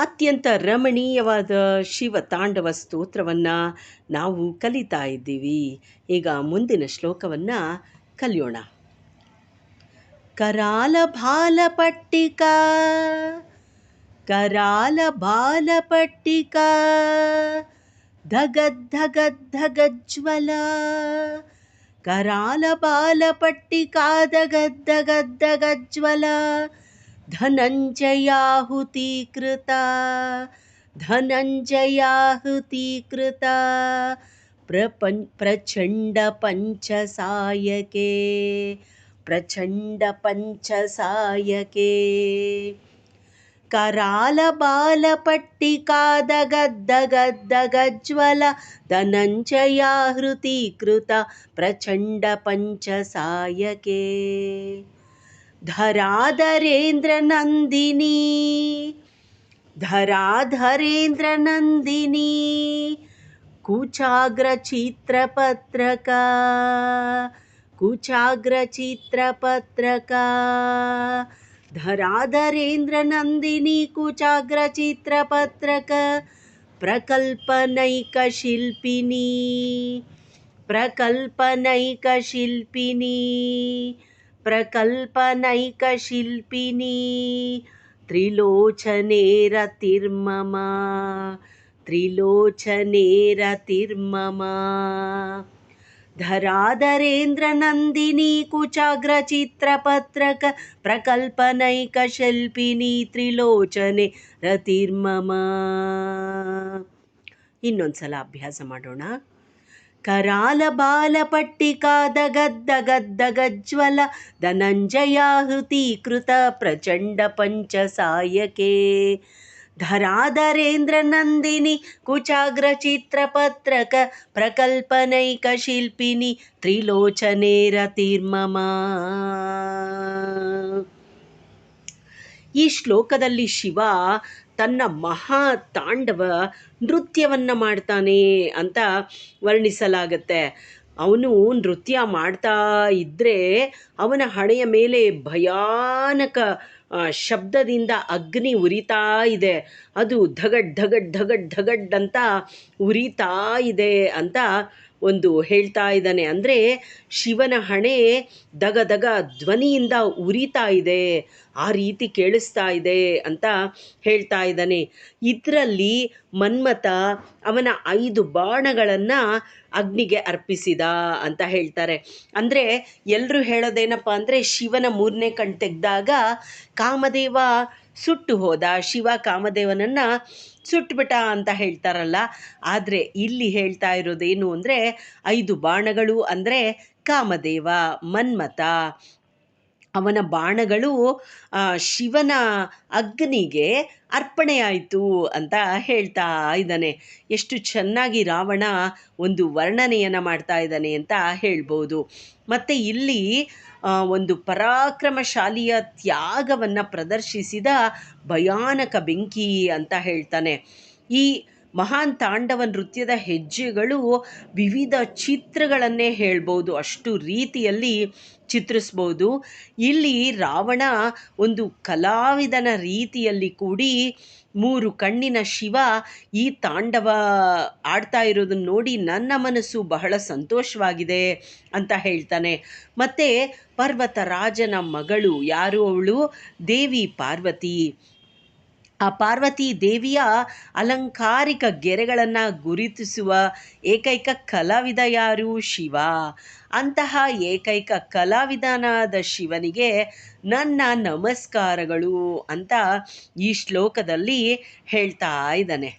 ಅತ್ಯಂತ ರಮಣೀಯವಾದ ಶಿವ ತಾಂಡವ ಸ್ತೋತ್ರವನ್ನು ನಾವು ಕಲಿತಾ ಇದ್ದೀವಿ. ಈಗ ಮುಂದಿನ ಶ್ಲೋಕವನ್ನು ಕಲಿಯೋಣ. ಕರಾಲ ಬಾಲ ಪಟ್ಟಿಕಾ, ಕರಾಲ ಬಾಲ ಪಟ್ಟಿಕಾ, ಧಗದ್ ಧಗದ್ ಧಗಜ್ವಲ ಕರಾಲ ಬಾಲ ಪಟ್ಟಿಕಾ धनञ्जयाहुति कृता धनञ्जयाहुति कृता प्रपञ् प्रचण्डपञ्चसायके प्रचण्डपञ्चसायके। करालबालपट्टिकादगद्दगद्दगज्ज्वल पञ्चसायके करालबालपट्टिकादगद्दगद्दगज्वल कृता प्रचण्डपञ्चसायके। धराधरेन्द्रनन्दिनी। धराधरेन्द्रनन्दिनी कुचाग्रचित्रपत्रका। कुचाग्रचित्रपत्रका। धराधरेन्द्रनन्दिनी कुचाग्रचित्रपत्रक। प्रकल्पनैकशिल्पिनी। प्रकल्पनैकशिल्पिनी प्रकल्पनैकशिल्पिनी त्रिलोचने रतिर्मम त्रिलोचने रतिर्मम धराधरेन्द्रनन्दिनी कुचाग्रचित्रपत्रक ಪ್ರಕಲ್ಪನೈಕಶಿಲ್ಪಿನಿ ತ್ರಿಲೋಚನೆ ರತಿರ್ಮಮ ಇನ್ನೊಂದ್ಸಲ ಅಭ್ಯಾಸ ಮಾಡೋಣ करालबालपट्टिकाद गद्दगद्द गज्ज्वल धनञ्जयाहुती धराधरेन्द्रनन्दिनि कुचाग्रचित्रपत्रक प्रकल्पनैकशिल्पिनि त्रिलोचने रतिर्ममा ಈ ಶ್ಲೋಕದಲ್ಲಿ ಶಿವ ತನ್ನ ಮಹಾ ತಾಂಡವ ನೃತ್ಯವನ್ನು ಮಾಡ್ತಾನೆ ಅಂತ ವರ್ಣಿಸಲಾಗತ್ತೆ. ಅವನು ನೃತ್ಯ ಮಾಡ್ತಾ ಇದ್ದರೆ ಅವನ ಹಣೆಯ ಮೇಲೆ ಭಯಾನಕ ಶಬ್ದದಿಂದ ಅಗ್ನಿ ಉರಿತಾ ಇದೆ. ಅದು ಧಗಡ್ ಧಗಡ್ ಧಗಡ್ ಧಗಡ್ ಅಂತ ಉರಿತಾ ಇದೆ ಅಂತ ಒಂದು ಹೇಳ್ತಾ ಇದ್ದಾನೆ. ಅಂದರೆ ಶಿವನ ಹಣೆ ದಗ ದಗ ಧ್ವನಿಯಿಂದ ಉರಿತಾ ಇದೆ, ಆ ರೀತಿ ಕೇಳಿಸ್ತಾ ಇದೆ ಅಂತ ಹೇಳ್ತಾ ಇದ್ದಾನೆ. ಇದರಲ್ಲಿ ಮನ್ಮಥ ಅವನ ಐದು ಬಾಣಗಳನ್ನು ಅಗ್ನಿಗೆ ಅರ್ಪಿಸಿದ ಅಂತ ಹೇಳ್ತಾರೆ. ಅಂದರೆ ಎಲ್ಲರೂ ಹೇಳೋದೇನಪ್ಪ ಅಂದರೆ ಶಿವನ ಮೂರನೇ ಕಣ್ ತೆಗೆದಾಗ ಕಾಮದೇವ ಸುಟ್ಟು ಹೋದ ಶಿವ ಕಾಮದೇವನನ್ನು ಸುಟ್ಬಿಟ್ಟ ಅಂತ ಹೇಳ್ತಾರಲ್ಲ. ಆದರೆ ಇಲ್ಲಿ ಹೇಳ್ತಾ ಇರೋದೇನು ಅಂದರೆ ಐದು ಬಾಣಗಳು ಅಂದರೆ ಕಾಮದೇವ, ಮನ್ಮಥ ಅವನ ಬಾಣಗಳು ಶಿವನ ಅಗ್ನಿಗೆ ಅರ್ಪಣೆಯಾಯಿತು ಅಂತ ಹೇಳ್ತಾ ಇದ್ದಾನೆ. ಎಷ್ಟು ಚೆನ್ನಾಗಿ ರಾವಣ ಒಂದು ವರ್ಣನೆಯನ್ನು ಮಾಡ್ತಾ ಇದ್ದಾನೆ ಅಂತ ಹೇಳ್ಬೋದು. ಮತ್ತು ಇಲ್ಲಿ ಒಂದು ಪರಾಕ್ರಮಶಾಲಿಯ ತ್ಯಾಗವನ್ನು ಪ್ರದರ್ಶಿಸಿದ ಭಯಾನಕ ಬೆಂಕಿ ಅಂತ ಹೇಳ್ತಾನೆ. ಈ ಮಹಾನ್ ತಾಂಡವ ನೃತ್ಯದ ಹೆಜ್ಜೆಗಳು ವಿವಿಧ ಚಿತ್ರಗಳನ್ನೇ ಹೇಳ್ಬೋದು. ಅಷ್ಟು ರೀತಿಯಲ್ಲಿ ಚಿತ್ರಿಸ್ಬೋದು. ಇಲ್ಲಿ ರಾವಣ ಒಂದು ಕಲಾವಿದನ ರೀತಿಯಲ್ಲಿ ಕೂಡಿ ಮೂರು ಕಣ್ಣಿನ ಶಿವ ಈ ತಾಂಡವ ಆಡ್ತಾ ಇರೋದನ್ನ ನೋಡಿ ನನ್ನ ಮನಸ್ಸು ಬಹಳ ಸಂತೋಷವಾಗಿದೆ ಅಂತ ಹೇಳ್ತಾನೆ. ಮತ್ತು ಪರ್ವತ ರಾಜನ ಮಗಳು ಯಾರು ಅವಳು? ದೇವಿ ಪಾರ್ವತಿ. ಆ ಪಾರ್ವತಿ ದೇವಿಯ ಅಲಂಕಾರಿಕ ಗೆರೆಗಳನ್ನು ಗುರುತಿಸುವ ಏಕೈಕ ಕಲಾವಿದ ಯಾರು? ಶಿವ. ಅಂತಹ ಏಕೈಕ ಕಲಾವಿದನಾದ ಶಿವನಿಗೆ ನನ್ನ ನಮಸ್ಕಾರಗಳು ಅಂತ ಈ ಶ್ಲೋಕದಲ್ಲಿ ಹೇಳ್ತಾ ಇದ್ದಾನೆ.